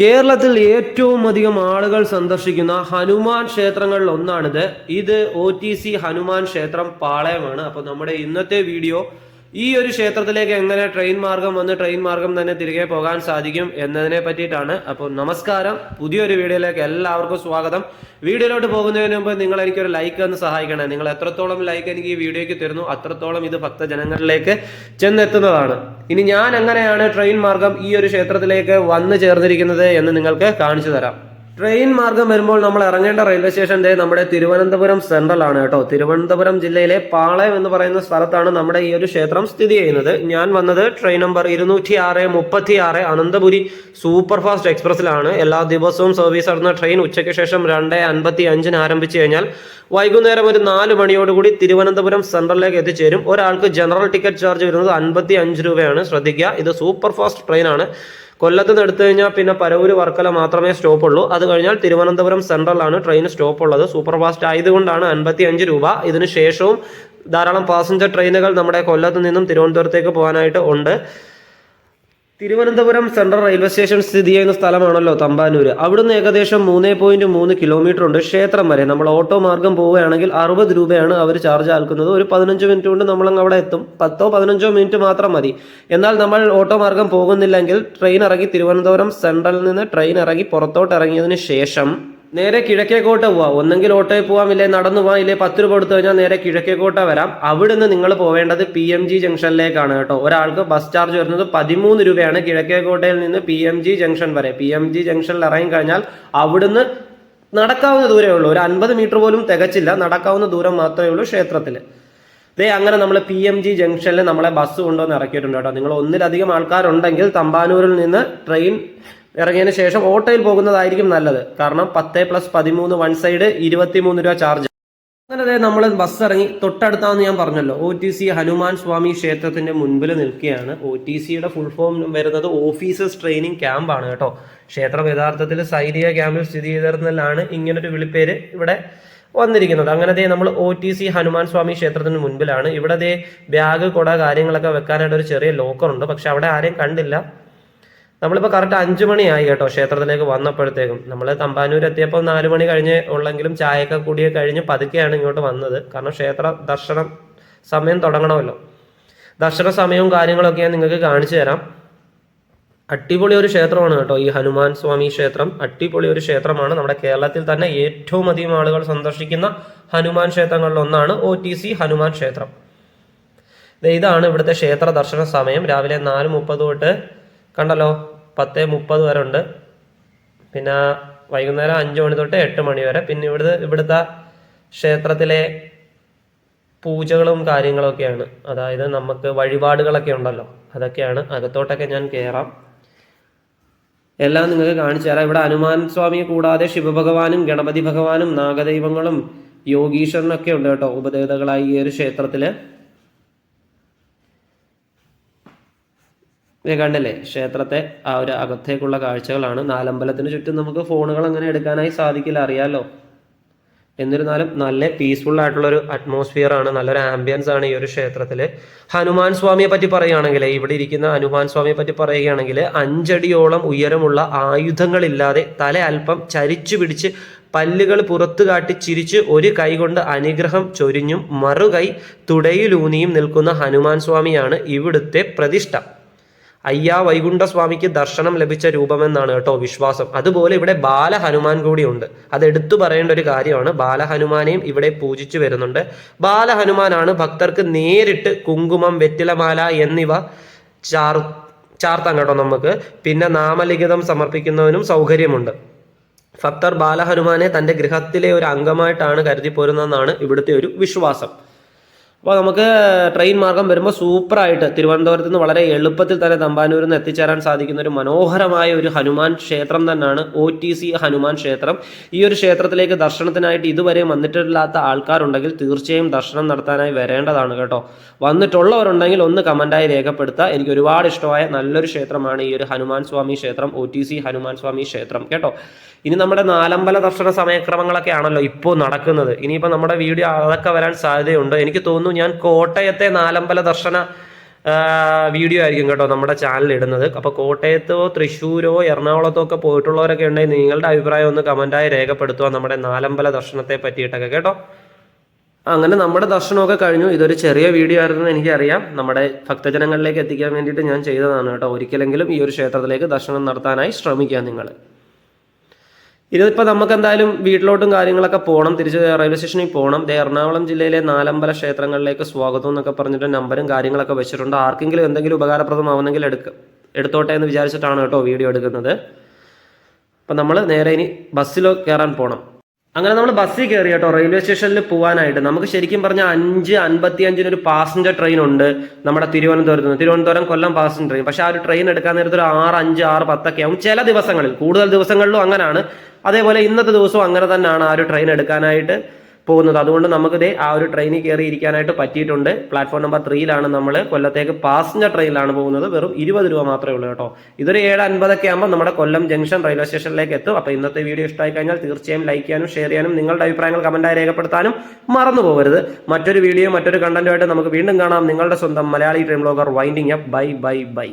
കേരളത്തിൽ ഏറ്റവും അധികം ആളുകൾ സന്ദർശിക്കുന്ന ഹനുമാൻ ക്ഷേത്രങ്ങളിൽ ഒന്നാണിത്. ഇത് ഒ ടി സി ഹനുമാൻ ക്ഷേത്രം പാളയമാണ്. അപ്പോൾ നമ്മുടെ ഇന്നത്തെ വീഡിയോ ഈ ഒരു ക്ഷേത്രത്തിലേക്ക് എങ്ങനെ ട്രെയിൻ മാർഗം വന്ന് ട്രെയിൻ മാർഗം തന്നെ തിരികെ പോകാൻ സാധിക്കും എന്നതിനെ പറ്റിയിട്ടാണ്. അപ്പോൾ നമസ്കാരം. പുതിയൊരു വീഡിയോയിലേക്ക് എല്ലാവർക്കും സ്വാഗതം. വീഡിയോയിലോട്ട് പോകുന്നതിന് മുമ്പ് നിങ്ങൾ എനിക്കൊരു ലൈക്ക് ഒന്ന് സഹായിക്കണേ. നിങ്ങൾ എത്രത്തോളം ലൈക്ക് എനിക്ക് ഈ വീഡിയോയ്ക്ക് തരുന്നു അത്രത്തോളം ഇത് ഭക്തജനങ്ങളിലേക്ക് ചെന്നെത്തുന്നതാണ്. ഇനി ഞാൻ എങ്ങനെയാണ് ട്രെയിൻ മാർഗം ഈ ഒരു ക്ഷേത്രത്തിലേക്ക് വന്നു ചേർന്നിരിക്കുന്നത് എന്ന് നിങ്ങൾക്ക് കാണിച്ചു തരാം. ട്രെയിൻ മാർഗം വരുമ്പോൾ നമ്മൾ ഇറങ്ങേണ്ട റെയിൽവേ സ്റ്റേഷൻ നമ്മുടെ തിരുവനന്തപുരം സെൻട്രൽ ആണ് കേട്ടോ. തിരുവനന്തപുരം ജില്ലയിലെ പാളയം എന്ന് പറയുന്ന സ്ഥലത്താണ് നമ്മുടെ ഈ ഒരു ക്ഷേത്രം സ്ഥിതി ചെയ്യുന്നത്. ഞാൻ വന്നത് ട്രെയിൻ നമ്പർ ഇരുന്നൂറ്റി ആറ് മുപ്പത്തി ആറ് അനന്തപുരി സൂപ്പർ ഫാസ്റ്റ് എക്സ്പ്രസ്സിലാണ് എല്ലാ ദിവസവും സർവീസ് നടന്ന ട്രെയിൻ ഉച്ചയ്ക്ക് ശേഷം രണ്ട് അൻപത്തി അഞ്ചിന് ആരംഭിച്ചു കഴിഞ്ഞാൽ വൈകുന്നേരം ഒരു നാല് മണിയോടുകൂടി തിരുവനന്തപുരം സെൻട്രലിലേക്ക് എത്തിച്ചേരും. ഒരാൾക്ക് ജനറൽ ടിക്കറ്റ് ചാർജ് വരുന്നത് അൻപത്തി അഞ്ച് രൂപയാണ്. ശ്രദ്ധിക്കുക ഇത് സൂപ്പർ ഫാസ്റ്റ് ട്രെയിനാണ് കൊല്ലത്ത് നിന്ന് എടുത്തു കഴിഞ്ഞാൽ പിന്നെ പരവൂര് വർക്കല മാത്രമേ സ്റ്റോപ്പ് ഉള്ളൂ. അത് കഴിഞ്ഞാൽ തിരുവനന്തപുരം സെൻട്രലാണ് ട്രെയിൻ സ്റ്റോപ്പ് ഉള്ളത്. സൂപ്പർ ഫാസ്റ്റ് ആയതുകൊണ്ടാണ് അൻപത്തി അഞ്ച് രൂപ. ഇതിന് ശേഷവും ധാരാളം പാസഞ്ചർ ട്രെയിനുകൾ നമ്മുടെ കൊല്ലത്ത് നിന്നും തിരുവനന്തപുരത്തേക്ക് പോകാനായിട്ട് ഉണ്ട്. തിരുവനന്തപുരം സെൻട്രൽ റെയിൽവേ സ്റ്റേഷൻ സ്ഥിതി ചെയ്യുന്ന സ്ഥലമാണല്ലോ തമ്പാനൂര്. അവിടുന്ന് ഏകദേശം മൂന്ന് പോയിന്റ് മൂന്ന് കിലോമീറ്റർ ഉണ്ട് ക്ഷേത്രം വരെ. നമ്മൾ ഓട്ടോ മാർഗം പോവുകയാണെങ്കിൽ അറുപത് രൂപയാണ് അവർ ചാർജ് ആൽക്കുന്നത്. ഒരു പതിനഞ്ച് മിനിറ്റ് കൊണ്ട് നമ്മൾ അവിടെ എത്തും. പത്തോ പതിനഞ്ചോ മിനിറ്റ് മാത്രം മതി. എന്നാൽ നമ്മൾ ഓട്ടോ മാർഗം പോകുന്നില്ലെങ്കിൽ ട്രെയിൻ ഇറങ്ങി തിരുവനന്തപുരം സെൻട്രലിൽ നിന്ന് ട്രെയിൻ ഇറങ്ങി പുറത്തോട്ട് ഇറങ്ങിയതിന് ശേഷം നേരെ കിഴക്കേക്കോട്ട പോവാം. ഒന്നെങ്കിൽ ഓട്ടോയിൽ പോവാം ഇല്ലേ നടന്നു പോവാം ഇല്ലേ പത്ത് രൂപ കൊടുത്തു കഴിഞ്ഞാൽ നേരെ കിഴക്കേക്കോട്ട വരാം. അവിടുന്ന് നിങ്ങൾ പോവേണ്ടത് പി എം ജി ജംഗ്ഷനിലേക്കാണ് കേട്ടോ. ഒരാൾക്ക് ബസ് ചാർജ് വരുന്നത് പതിമൂന്ന് രൂപയാണ്. കിഴക്കേക്കോട്ടയിൽ നിന്ന് പി എം ജി ജംഗ്ഷൻ വരെ. പി എം ജി ജംഗ്ഷനിൽ ഇറങ്ങി കഴിഞ്ഞാൽ അവിടുന്ന് നടക്കാവുന്ന ദൂരമേ ഉള്ളൂ. ഒരു അൻപത് മീറ്റർ പോലും തികച്ചില്ല. നടക്കാവുന്ന ദൂരം മാത്രമേ ഉള്ളൂ ക്ഷേത്രത്തിൽ ദേ അങ്ങനെ നമ്മൾ പി എം ജി ജംഗ്ഷനിൽ നമ്മളെ ബസ് കൊണ്ടുവന്ന് ഇറക്കിയിട്ടുണ്ട് കേട്ടോ. നിങ്ങൾ ഒന്നിലധികം ആൾക്കാരുണ്ടെങ്കിൽ തമ്പാനൂരിൽ നിന്ന് ട്രെയിൻ ഇറങ്ങിയതിന് ശേഷം ഓട്ടോയിൽ പോകുന്നതായിരിക്കും നല്ലത്. കാരണം പത്ത് പ്ലസ് പതിമൂന്ന് വൺ സൈഡ് ഇരുപത്തിമൂന്ന് രൂപ ചാർജ് അങ്ങനെ നമ്മൾ ബസ് ഇറങ്ങി തൊട്ടടുത്താന്ന് ഞാൻ പറഞ്ഞല്ലോ. O T C Hanuman Swami ക്ഷേത്രത്തിന്റെ മുൻപിൽ നിൽക്കുകയാണ്. ഒ ടി സിയുടെ ഫുൾ ഫോം വരുന്നത് ഓഫീസേഴ്സ് ട്രെയിനിങ് ക്യാമ്പാണ് കേട്ടോ. ക്ഷേത്രം യഥാർത്ഥത്തിൽ സൈനിക ക്യാമ്പിൽ സ്ഥിതി ചെയ്തിരുന്നതിലാണ്. ഇങ്ങനൊരു വിളിപ്പേര് ഇവിടെ വന്നിരിക്കുന്നത് അങ്ങനെ ദേ നമ്മൾ O T C Hanuman Swami ക്ഷേത്രത്തിന് മുൻപിലാണ്. ഇവിടെ ദേ ബാഗ് കുട കാര്യങ്ങളൊക്കെ വെക്കാനായിട്ട് ഒരു ചെറിയ ലോക്കർ ഉണ്ട്. പക്ഷെ അവിടെ ആരെയും കണ്ടില്ല. നമ്മളിപ്പോൾ കറക്റ്റ് അഞ്ചു മണിയായി കേട്ടോ ക്ഷേത്രത്തിലേക്ക് വന്നപ്പോഴത്തേക്കും. നമ്മൾ തമ്പാനൂർ എത്തിയപ്പോൾ നാല് മണി കഴിഞ്ഞ് ഉള്ളെങ്കിലും ചായയൊക്കെ കൂടിയൊക്കെ കഴിഞ്ഞ് പതുക്കെയാണ് ഇങ്ങോട്ട് വന്നത്. കാരണം ക്ഷേത്ര ദർശനം സമയം തുടങ്ങണമല്ലോ. ദർശന സമയവും കാര്യങ്ങളൊക്കെ ഞാൻ നിങ്ങൾക്ക് കാണിച്ചു തരാം. അടിപൊളി ഒരു ക്ഷേത്രമാണ് കേട്ടോ. ഈ ഹനുമാൻ സ്വാമി ക്ഷേത്രം അടിപൊളി ഒരു ക്ഷേത്രമാണ്. നമ്മുടെ കേരളത്തിൽ തന്നെ ഏറ്റവും അധികം ആളുകൾ സന്ദർശിക്കുന്ന ഹനുമാൻ ക്ഷേത്രങ്ങളിൽ ഒന്നാണ് ഒ ടി സി ഹനുമാൻ ക്ഷേത്രം. ഇതാണ് ഇവിടുത്തെ ക്ഷേത്ര ദർശന സമയം. രാവിലെ നാല് മുപ്പത് തൊട്ട് കണ്ടല്ലോ പത്ത് മുപ്പത് വരെ ഉണ്ട്. പിന്നെ വൈകുന്നേരം അഞ്ച് മണി തൊട്ട് എട്ട് മണി വരെ. പിന്നെ ഇവിടുത്തെ ഇവിടുത്തെ ക്ഷേത്രത്തിലെ പൂജകളും കാര്യങ്ങളൊക്കെയാണ്. അതായത് നമുക്ക് വഴിപാടുകളൊക്കെ ഉണ്ടല്ലോ. അതൊക്കെയാണ്. അകത്തോട്ടൊക്കെ ഞാൻ കയറാം എല്ലാം നിങ്ങൾക്ക് കാണിച്ചു തരാം. ഇവിടെ ഹനുമാൻ സ്വാമിയെ കൂടാതെ ശിവഭഗവാനും ഗണപതി ഭഗവാനും നാഗദൈവങ്ങളും യോഗീശ്വരനൊക്കെ ഉണ്ട് കേട്ടോ ഉപദേവതകളായി ഈ ഒരു ക്ഷേത്രത്തിൽ. കണ്ടല്ലേ? ക്ഷേത്രത്തെ ആ ഒരു അകത്തേക്കുള്ള കാഴ്ചകളാണ്. നാലമ്പലത്തിന് ചുറ്റും നമുക്ക് ഫോണുകൾ അങ്ങനെ എടുക്കാനായി സാധിക്കില്ല അറിയാലോ. എന്നിരുന്നാലും നല്ല പീസ്ഫുൾ ആയിട്ടുള്ള ഒരു അറ്റ്മോസ്ഫിയർ ആണ് നല്ലൊരു ആംബിയൻസ് ആണ് ഈ ഒരു ക്ഷേത്രത്തിൽ ഹനുമാൻ സ്വാമിയെ പറ്റി പറയുകയാണെങ്കിൽ ഇവിടെ ഇരിക്കുന്ന ഹനുമാൻ സ്വാമിയെ പറ്റി പറയുകയാണെങ്കിൽ അഞ്ചടിയോളം ഉയരമുള്ള ആയുധങ്ങളില്ലാതെ തല അല്പം ചരിച്ചു പിടിച്ച് പല്ലുകൾ പുറത്തു കാട്ടി ചിരിച്ച് ഒരു കൈ കൊണ്ട് അനുഗ്രഹം ചൊരിഞ്ഞും മറുകൈ തുടയിലൂന്നിയും നിൽക്കുന്ന ഹനുമാൻ സ്വാമിയാണ് ഇവിടുത്തെ പ്രതിഷ്ഠ. അയ്യാ വൈകുണ്ഠ സ്വാമിക്ക് ദർശനം ലഭിച്ച രൂപമെന്നാണ് കേട്ടോ വിശ്വാസം. അതുപോലെ ഇവിടെ ബാലഹനുമാൻ കൂടിയുണ്ട്. അത് എടുത്തു പറയേണ്ട ഒരു കാര്യമാണ്. ബാലഹനുമാനെയും ഇവിടെ പൂജിച്ചു വരുന്നുണ്ട്. ബാലഹനുമാനാണ് ഭക്തർക്ക് നേരിട്ട് കുങ്കുമം വെറ്റിലമാല എന്നിവ ചാർ ചാർത്താൻ കേട്ടോ നമുക്ക്. പിന്നെ നാമലിഖിതം സമർപ്പിക്കുന്നതിനും സൗകര്യമുണ്ട്. ഭക്തർ ബാലഹനുമാനെ തന്റെ ഗൃഹത്തിലെ ഒരു അംഗമായിട്ടാണ് കരുതി പോരുന്നതെന്നാണ് ഇവിടുത്തെ ഒരു വിശ്വാസം. അപ്പോൾ നമുക്ക് ട്രെയിൻ മാർഗം വരുമ്പോൾ സൂപ്പറായിട്ട് തിരുവനന്തപുരത്ത് നിന്ന് വളരെ എളുപ്പത്തിൽ തന്നെ തമ്പാനൂരിൽ നിന്ന് എത്തിച്ചേരാൻ സാധിക്കുന്ന ഒരു മനോഹരമായ ഒരു ഹനുമാൻ ക്ഷേത്രം തന്നെയാണ് ഒ ടി സി ഹനുമാൻ ക്ഷേത്രം. ഈ ഒരു ക്ഷേത്രത്തിലേക്ക് ദർശനത്തിനായിട്ട് ഇതുവരെ വന്നിട്ടില്ലാത്ത ആൾക്കാരുണ്ടെങ്കിൽ തീർച്ചയായും ദർശനം നടത്താനായി വരേണ്ടതാണ് കേട്ടോ. വന്നിട്ടുള്ളവരുണ്ടെങ്കിൽ ഒന്ന് കമന്റായി രേഖപ്പെടുത്തുക. എനിക്ക് ഒരുപാട് ഇഷ്ടമായ നല്ലൊരു ക്ഷേത്രമാണ് ഈ ഒരു ഹനുമാൻ സ്വാമി ക്ഷേത്രം O T C Hanuman Swami ക്ഷേത്രം കേട്ടോ. ഇനി നമ്മുടെ നാലമ്പല ദർശന സമയക്രമങ്ങളൊക്കെ ആണല്ലോ ഇപ്പോൾ നടക്കുന്നത്. ഇനിയിപ്പോൾ നമ്മുടെ വീഡിയോ അതൊക്കെ വരാൻ സാധ്യതയുണ്ട്. എനിക്ക് തോന്നുന്നു ഞാൻ കോട്ടയത്തെ നാലമ്പല ദർശന വീഡിയോ ആയിരിക്കും കേട്ടോ നമ്മുടെ ചാനൽ ഇടുന്നത്. അപ്പോൾ കോട്ടയത്തോ തൃശ്ശൂരോ എറണാകുളത്തോ ഒക്കെ പോയിട്ടുള്ളവരൊക്കെ ഉണ്ടെങ്കിൽ നിങ്ങളുടെ അഭിപ്രായം ഒന്ന് കമന്റായി രേഖപ്പെടുത്തുക നമ്മുടെ നാലമ്പല ദർശനത്തെ പറ്റിയിട്ടൊക്കെ കേട്ടോ? അങ്ങനെ നമ്മുടെ ദർശനമൊക്കെ കഴിഞ്ഞു. ഇതൊരു ചെറിയ വീഡിയോ ആയിരുന്നു എനിക്കറിയാം. നമ്മുടെ ഭക്തജനങ്ങളിലേക്ക് എത്തിക്കാൻ വേണ്ടിയിട്ട് ഞാൻ ചെയ്തതാണ് കേട്ടോ. ഒരിക്കലെങ്കിലും ഈ ഒരു ക്ഷേത്രത്തിലേക്ക് ദർശനം നടത്താനായി ശ്രമിക്കുക നിങ്ങൾ. ഇതിപ്പോൾ നമുക്ക് എന്തായാലും വീട്ടിലോട്ടും കാര്യങ്ങളൊക്കെ പോകണം തിരിച്ച് റെയിൽവേ സ്റ്റേഷനിൽ പോകണം എറണാകുളം ജില്ലയിലെ നാലമ്പല ക്ഷേത്രങ്ങളിലേക്ക് സ്വാഗതം എന്നൊക്കെ പറഞ്ഞിട്ട് നമ്പരും കാര്യങ്ങളൊക്കെ വെച്ചിട്ടുണ്ട്. ആർക്കെങ്കിലും എന്തെങ്കിലും ഉപകാരപ്രദമാവുന്നെങ്കിൽ എടുക്ക എടുത്തോട്ടെ എന്ന് വിചാരിച്ചിട്ടാണ് കേട്ടോ വീഡിയോ എടുക്കുന്നത്. അപ്പം നമ്മൾ നേരെ ഇനി ബസ്സിലോ കയറാൻ പോകണം അങ്ങനെ നമ്മൾ ബസ്സിൽ കയറി കേട്ടോ. റെയിൽവേ സ്റ്റേഷനിൽ പോകാനായിട്ട് നമുക്ക് ശരിക്കും പറഞ്ഞാൽ അഞ്ച് അൻപത്തി അഞ്ചിന് ഒരു പാസഞ്ചർ ട്രെയിൻ ഉണ്ട് നമ്മുടെ തിരുവനന്തപുരത്ത് നിന്ന് തിരുവനന്തപുരം കൊല്ലം പാസഞ്ചർ ട്രെയിൻ പക്ഷേ ആ ഒരു ട്രെയിൻ എടുക്കാൻ നേരത്തൊരു ആറ് അഞ്ച് ആറ് പത്തൊക്കെ ആവും ചില ദിവസങ്ങളിൽ. കൂടുതൽ ദിവസങ്ങളിലും അങ്ങനെയാണ് അതേപോലെ ഇന്നത്തെ ദിവസവും അങ്ങനെ തന്നെയാണ് ആ ഒരു ട്രെയിൻ എടുക്കാനായിട്ട് പോകുന്നത്. അതുകൊണ്ട് നമുക്ക് ദേ ആ ഒരു ട്രെയിനിൽ കയറി ഇരിക്കാനായിട്ട് പറ്റിയിട്ടുണ്ട്. പ്ലാറ്റ്ഫോം നമ്പർ ത്രീയിലാണ് നമ്മൾ കൊല്ലത്തേക്ക് പാസഞ്ചർ ട്രെയിനിലാണ് പോകുന്നത്. വെറും ഇരുപത് രൂപ മാത്രമേ ഉള്ളൂ കേട്ടോ. ഇതൊരു ഏഴ് അൻപതൊക്കെ ആകുമ്പോൾ നമ്മുടെ കൊല്ലം ജംഗ്ഷൻ റെയിൽവേ സ്റ്റേഷനിലേക്ക് എത്തും. അപ്പോൾ ഇന്നത്തെ വീഡിയോ ഇഷ്ടമായി കഴിഞ്ഞാൽ തീർച്ചയായും ലൈക്ക് ചെയ്യാനും ഷെയർ ചെയ്യാനും നിങ്ങളുടെ അഭിപ്രായങ്ങൾ കമന്റായി രേഖപ്പെടുത്താനും മറന്നു പോകരുത്. മറ്റൊരു വീഡിയോ മറ്റൊരു കണ്ടന്റുമായിട്ട് നമുക്ക് വീണ്ടും കാണാം. നിങ്ങളുടെ സ്വന്തം Malayali train blogger winding up bye bye bye